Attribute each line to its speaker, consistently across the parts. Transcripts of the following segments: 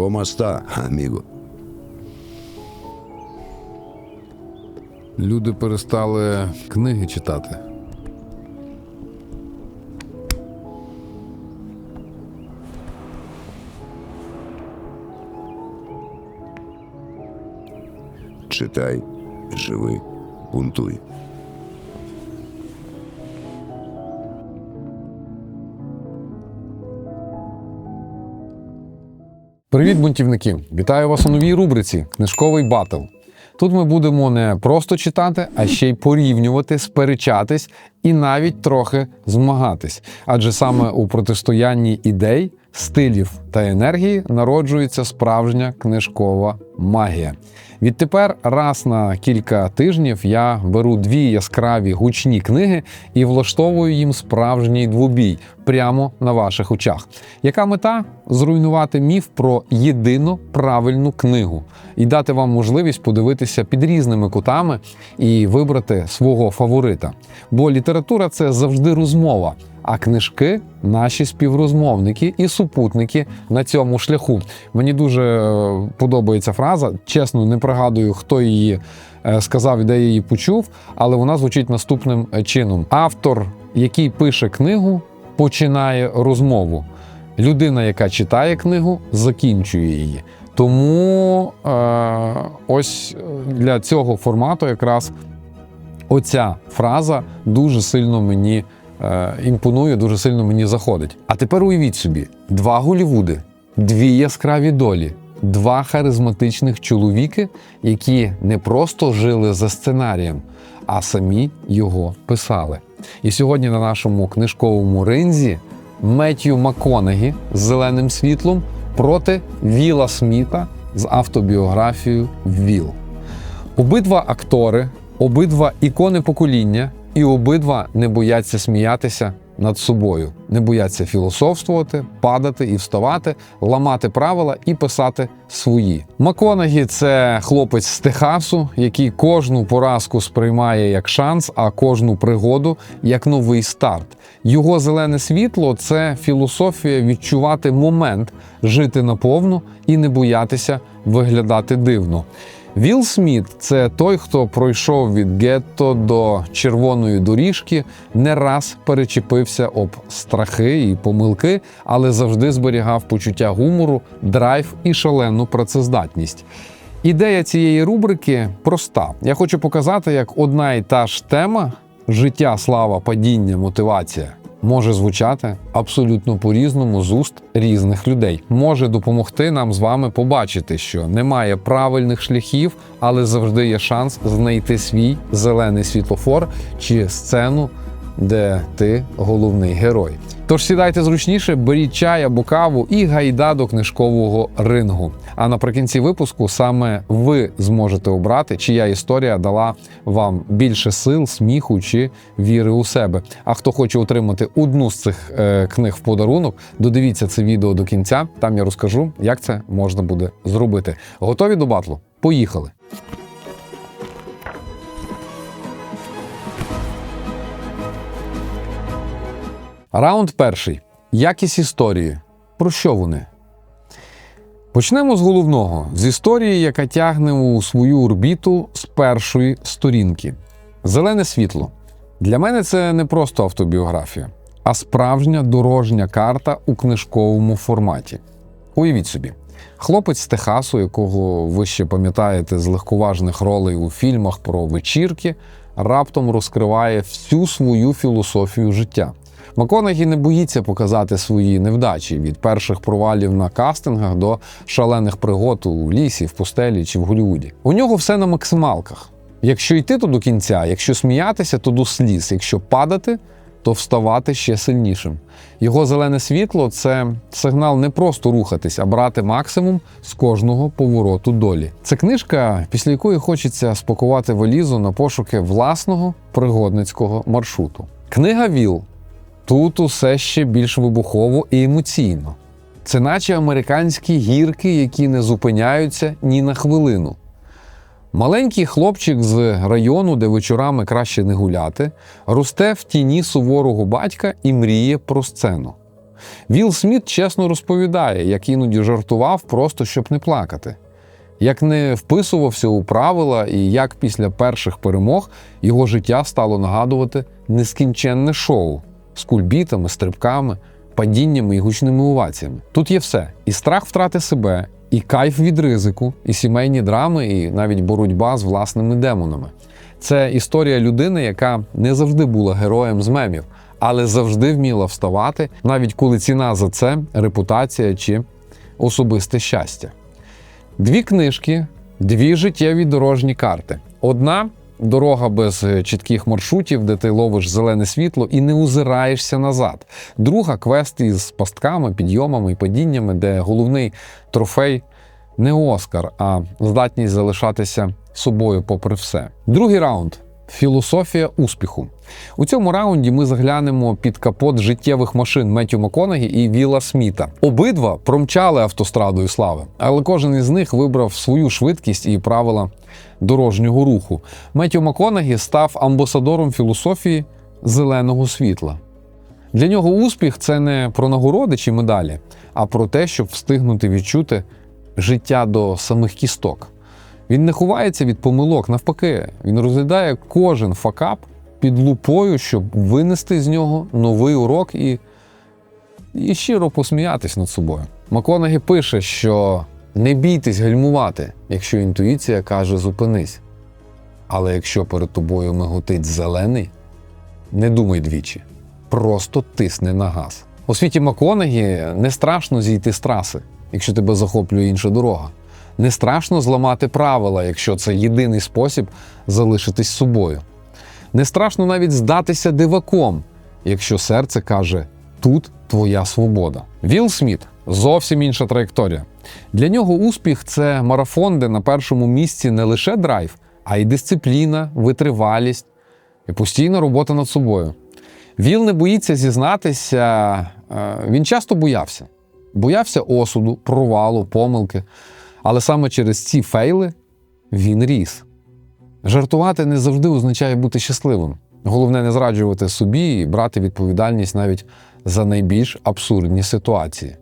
Speaker 1: ¿Cómo está, amigo?
Speaker 2: Люди перестали книги читати.
Speaker 1: Читай, живи, бунтуй.
Speaker 2: Привіт, бунтівники! Вітаю вас у новій рубриці Книжковий батл. Тут ми будемо не просто читати, а ще й порівнювати, сперечатись і навіть трохи змагатись. Адже саме у протистоянні ідей, стилів та енергії народжується справжня книжкова магія. Відтепер раз на кілька тижнів я беру дві яскраві гучні книги і влаштовую їм справжній двобій прямо на ваших очах. Яка мета зруйнувати міф про єдину правильну книгу і дати вам можливість подивитися під різними кутами і вибрати свого фаворита. Бо література це завжди розмова. А книжки наші співрозмовники і супутники на цьому шляху. Мені дуже е, подобається фраза. Чесно, не пригадую, хто її е, сказав де її почув, але вона звучить наступним е, чином: автор, який пише книгу, починає розмову. Людина, яка читає книгу, закінчує її. Тому е, ось для цього формату якраз оця фраза дуже сильно мені е, імпонує, дуже сильно мені заходить. А тепер уявіть собі: два Голівуди, дві яскраві долі, два харизматичних чоловіки, які не просто жили за сценарієм, а самі його писали. І сьогодні на нашому книжковому ринзі Меттью Маконегі з зеленим світлом проти Віла Сміта з автобіографією Віл. Обидва актори, обидва ікони покоління, і обидва не бояться сміятися над собою, не бояться філософствувати, падати і вставати, ламати правила і писати свої. Маконагі це хлопець з Техасу, який кожну поразку сприймає як шанс, а кожну пригоду як новий старт. Його зелене світло це філософія відчувати момент, жити наповну і не боятися виглядати дивно. Вілл Сміт це той, хто пройшов від гетто до червоної доріжки, не раз перечепився об страхи і помилки, але завжди зберігав почуття гумору, драйв і шалену працездатність. Ідея цієї рубрики проста. Я хочу показати, як одна і та ж тема життя, слава, падіння, мотивація може звучати абсолютно по-різному з уст різних людей. Може допомогти нам з вами побачити, що немає правильних шляхів, але завжди є шанс знайти свій зелений світлофор чи сцену, де ти головний герой. Тож сідайте зручніше, беріть чай або каву і гайда до книжкового рингу. А наприкінці випуску саме ви зможете обрати, чия історія дала вам більше сил, сміху чи віри у себе. А хто хоче отримати одну з цих е, книг в подарунок, додивіться це відео до кінця. Там я розкажу, як це можна буде зробити. Готові до батлу? Поїхали! Раунд перший. Якість історії. Про що вони? Почнемо з головного: з історії, яка тягне у свою орбіту з першої сторінки. Зелене світло. Для мене це не просто автобіографія, а справжня дорожня карта у книжковому форматі. Уявіть собі, хлопець з Техасу, якого ви ще пам'ятаєте з легковажних ролей у фільмах про вечірки, раптом розкриває всю свою філософію життя. Маконагі не боїться показати свої невдачі від перших провалів на кастингах до шалених пригод у лісі, в пустелі чи в Голлівуді. У нього все на максималках. Якщо йти, то до кінця, якщо сміятися, то до сліз, якщо падати, то вставати ще сильнішим. Його зелене світло це сигнал не просто рухатись, а брати максимум з кожного повороту долі. Це книжка, після якої хочеться спакувати валізу на пошуки власного пригодницького маршруту. Книга ВІЛ Тут усе ще більш вибухово і емоційно. Це наче американські гірки, які не зупиняються ні на хвилину. Маленький хлопчик з району, де вечорами краще не гуляти, росте в тіні суворого батька і мріє про сцену. Вілл Сміт чесно розповідає, як іноді жартував, просто щоб не плакати, як не вписувався у правила, і як після перших перемог його життя стало нагадувати нескінченне шоу з кульбітами, стрибками, падіннями і гучними оваціями. Тут є все: і страх втрати себе, і кайф від ризику, і сімейні драми, і навіть боротьба з власними демонами. Це історія людини, яка не завжди була героєм з мемів, але завжди вміла вставати, навіть коли ціна за це репутація чи особисте щастя. Дві книжки, дві життєві дорожні карти. Одна дорога без е, чітких маршрутів, де ти ловиш зелене світло і не озираєшся назад. Друга квест із пастками, підйомами і падіннями, де головний трофей не Оскар, а здатність залишатися собою попри все. Другий раунд. Філософія успіху. У цьому раунді ми заглянемо під капот життєвих машин Меттю Маконагі і Віла Сміта. Обидва промчали автострадою слави, але кожен із них вибрав свою швидкість і правила дорожнього руху. Меттю Маконагі став амбасадором філософії зеленого світла. Для нього успіх це не про нагороди чи медалі, а про те, щоб встигнути відчути життя до самих кісток. Він не ховається від помилок, навпаки, він розглядає кожен факап під лупою, щоб винести з нього новий урок і, і щиро посміятись над собою. Маконагі пише, що не бійтесь гальмувати, якщо інтуїція каже зупинись. Але якщо перед тобою миготить зелений, не думай двічі, просто тисни на газ. У світі Маконагі не страшно зійти з траси, якщо тебе захоплює інша дорога. Не страшно зламати правила, якщо це єдиний спосіб залишитись собою. Не страшно навіть здатися диваком, якщо серце каже тут твоя свобода. Вілл Сміт зовсім інша траєкторія. Для нього успіх це марафон, де на першому місці не лише драйв, а й дисципліна, витривалість і постійна робота над собою. Віл не боїться зізнатися, е, він часто боявся. Боявся осуду, провалу, помилки. Але саме через ці фейли він ріс. Жартувати не завжди означає бути щасливим. Головне не зраджувати собі і брати відповідальність навіть за найбільш абсурдні ситуації.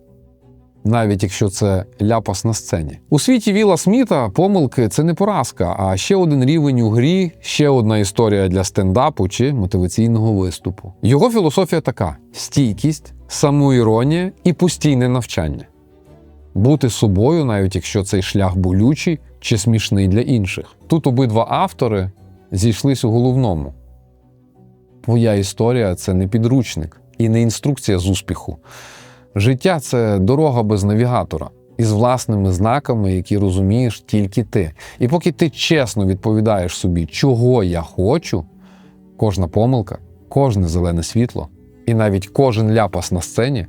Speaker 2: Навіть якщо це ляпас на сцені. У світі Віла Сміта помилки це не поразка, а ще один рівень у грі, ще одна історія для стендапу чи мотиваційного виступу. Його філософія така: стійкість, самоіронія і постійне навчання бути собою, навіть якщо цей шлях болючий чи смішний для інших. Тут обидва автори зійшлись у головному. Твоя історія це не підручник і не інструкція з успіху. Життя це дорога без навігатора із власними знаками, які розумієш тільки ти. І поки ти чесно відповідаєш собі, чого я хочу, кожна помилка, кожне зелене світло і навіть кожен ляпас на сцені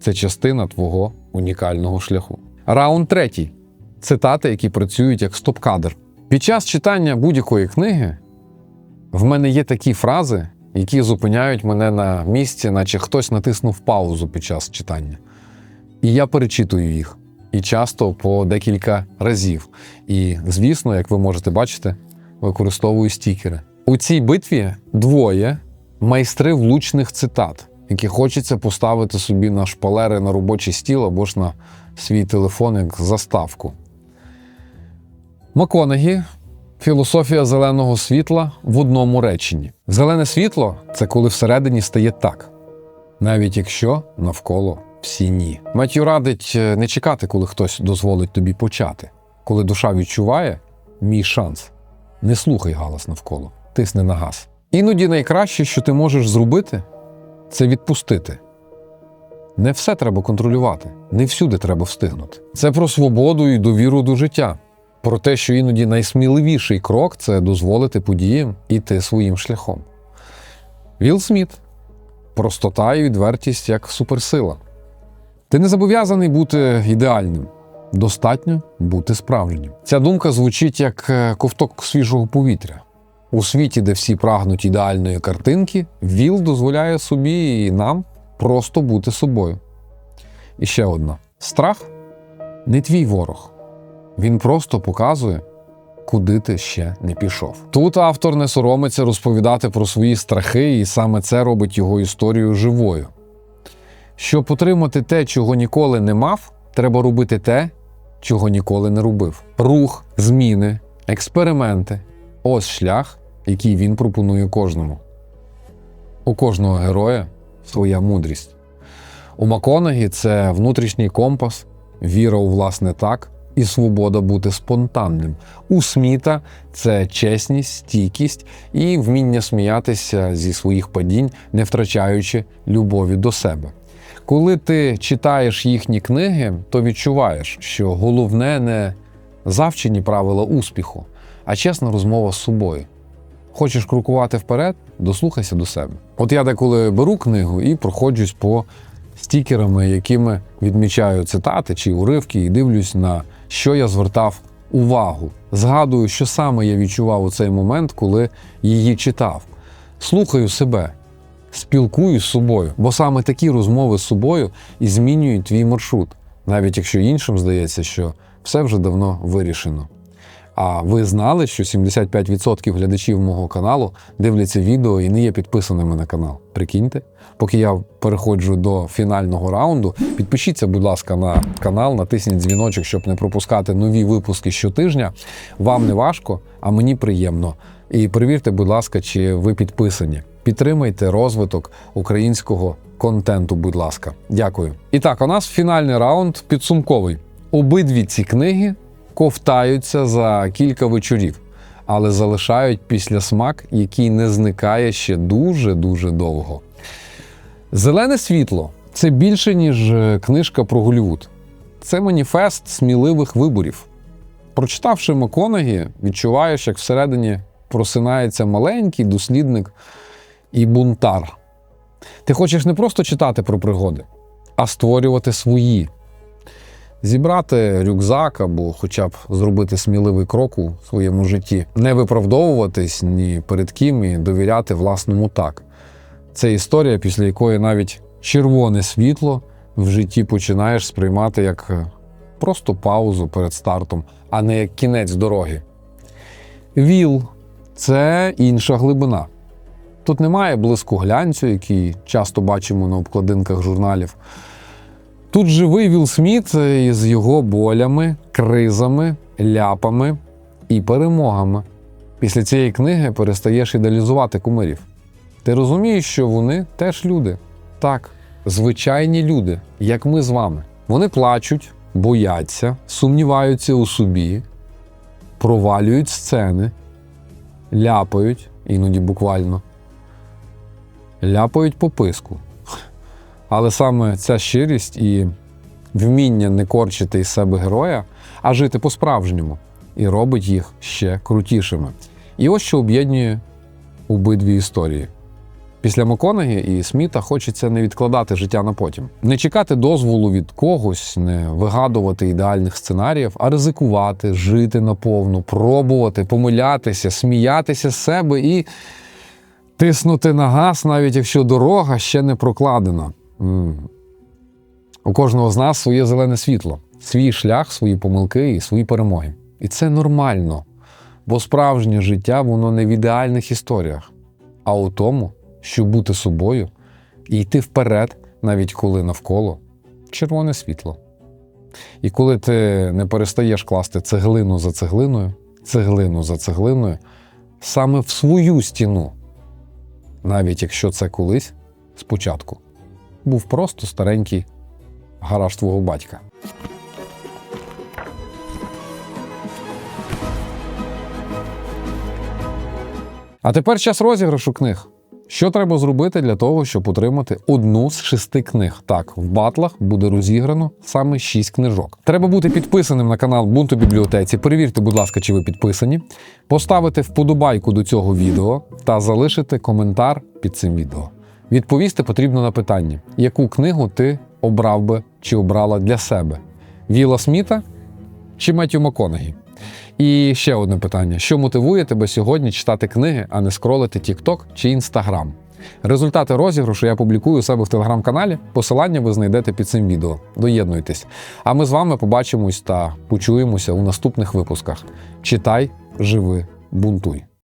Speaker 2: це частина твого унікального шляху. Раунд третій цитати, які працюють як стоп-кадр. Під час читання будь-якої книги в мене є такі фрази, які зупиняють мене на місці, наче хтось натиснув паузу під час читання. І я перечитую їх. І часто по декілька разів. І, звісно, як ви можете бачити, використовую стікери. У цій битві двоє майстри влучних цитат, які хочеться поставити собі на шпалери на робочий стіл або ж на свій телефон як заставку. Маконагі філософія зеленого світла в одному реченні. Зелене світло це коли всередині стає так, навіть якщо навколо всі ні. Меттю радить е, не чекати, коли хтось дозволить тобі почати. Коли душа відчуває мій шанс. Не слухай галас навколо, тисни на газ. Іноді найкраще, що ти можеш зробити, це відпустити. Не все треба контролювати, не всюди треба встигнути. Це про свободу і довіру до життя, про те, що іноді найсміливіший крок це дозволити подіям іти своїм шляхом. Вілл Сміт простота і відвертість як суперсила. Ти не зобов'язаний бути ідеальним, достатньо бути справжнім. Ця думка звучить як е, ковток свіжого повітря. У світі, де всі прагнуть ідеальної картинки, ВІЛ дозволяє собі і нам просто бути собою. І ще одна: страх не твій ворог. Він просто показує, куди ти ще не пішов. Тут автор не соромиться розповідати про свої страхи, і саме це робить його історію живою. Щоб отримати те, чого ніколи не мав, треба робити те, чого ніколи не робив. Рух, зміни, експерименти ось шлях, який він пропонує кожному. У кожного героя своя мудрість. У Маконагі це внутрішній компас, віра у власне так і свобода бути спонтанним. У Сміта це чесність, стійкість і вміння сміятися зі своїх падінь, не втрачаючи любові до себе. Коли ти читаєш їхні книги, то відчуваєш, що головне не завчені правила успіху, а чесна розмова з собою. Хочеш крокувати вперед, дослухайся до себе. От я деколи беру книгу і проходжусь по стікерами, якими відмічаю цитати чи уривки, і дивлюсь на що я звертав увагу. Згадую, що саме я відчував у цей момент, коли її читав. Слухаю себе, спілкуюсь з собою, бо саме такі розмови з собою і змінюють твій маршрут, навіть якщо іншим здається, що все вже давно вирішено. А ви знали, що 75% глядачів мого каналу дивляться відео і не є підписаними на канал. Прикиньте, поки я переходжу до фінального раунду, підпишіться, будь ласка, на канал, натисніть дзвіночок, щоб не пропускати нові випуски щотижня. Вам не важко, а мені приємно. І перевірте, будь ласка, чи ви підписані. Підтримайте розвиток українського контенту, будь ласка. Дякую. І так, у нас фінальний раунд підсумковий. Обидві ці книги ковтаються за кілька вечорів, але залишають після смак, який не зникає ще дуже-дуже довго. Зелене світло це більше, ніж е, книжка про Голлівуд. Це маніфест сміливих виборів. Прочитавши Маконагі, відчуваєш, як всередині просинається маленький дослідник і бунтар. Ти хочеш не просто читати про пригоди, а створювати свої. Зібрати рюкзак або хоча б зробити сміливий крок у своєму житті, не виправдовуватись ні перед ким і довіряти власному так. Це історія, після якої навіть червоне світло в житті починаєш сприймати як е, просто паузу перед стартом, а не як кінець дороги. Віл це інша глибина. Тут немає блиску глянцю, який часто бачимо на обкладинках журналів. Тут живий Вілл Сміт із його болями, кризами, ляпами і перемогами. Після цієї книги перестаєш ідеалізувати кумирів. Ти розумієш, що вони теж люди. Так, звичайні люди, як ми з вами. Вони плачуть, бояться, сумніваються у собі, провалюють сцени, ляпають, іноді буквально, ляпають по писку. Але саме ця щирість і вміння не корчити із себе героя, а жити по-справжньому, і робить їх ще крутішими. І ось що об'єднує обидві історії. Після Маконагі і Сміта хочеться не відкладати життя на потім, не чекати дозволу від когось, не вигадувати ідеальних сценаріїв, а ризикувати, жити наповну, пробувати, помилятися, сміятися з себе і тиснути на газ, навіть якщо дорога ще не прокладена. У кожного з нас своє зелене світло, свій шлях, свої помилки і свої перемоги. І це нормально, бо справжнє життя воно не в ідеальних історіях, а у тому, щоб бути собою і йти вперед, навіть коли навколо червоне світло. І коли ти не перестаєш класти цеглину за цеглиною, цеглину за цеглиною, саме в свою стіну, навіть якщо це колись спочатку був просто старенький гараж твого батька. А тепер час розіграшу книг. Що треба зробити для того, щоб отримати одну з шести книг? Так, в батлах буде розіграно саме шість книжок. Треба бути підписаним на канал Бунту бібліотеці. Перевірте, будь ласка, чи ви підписані. Поставити вподобайку до цього відео та залишити коментар під цим відео. Відповісти потрібно на питання, яку книгу ти обрав би чи обрала для себе: Віла Сміта чи Меттю Маконагі? І ще одне питання: що мотивує тебе сьогодні читати книги, а не скролити TikTok чи Instagram? Результати розіграшу я публікую у себе в телеграм-каналі. Посилання ви знайдете під цим відео. Доєднуйтесь. А ми з вами побачимось та почуємося у наступних випусках. Читай, живи, бунтуй.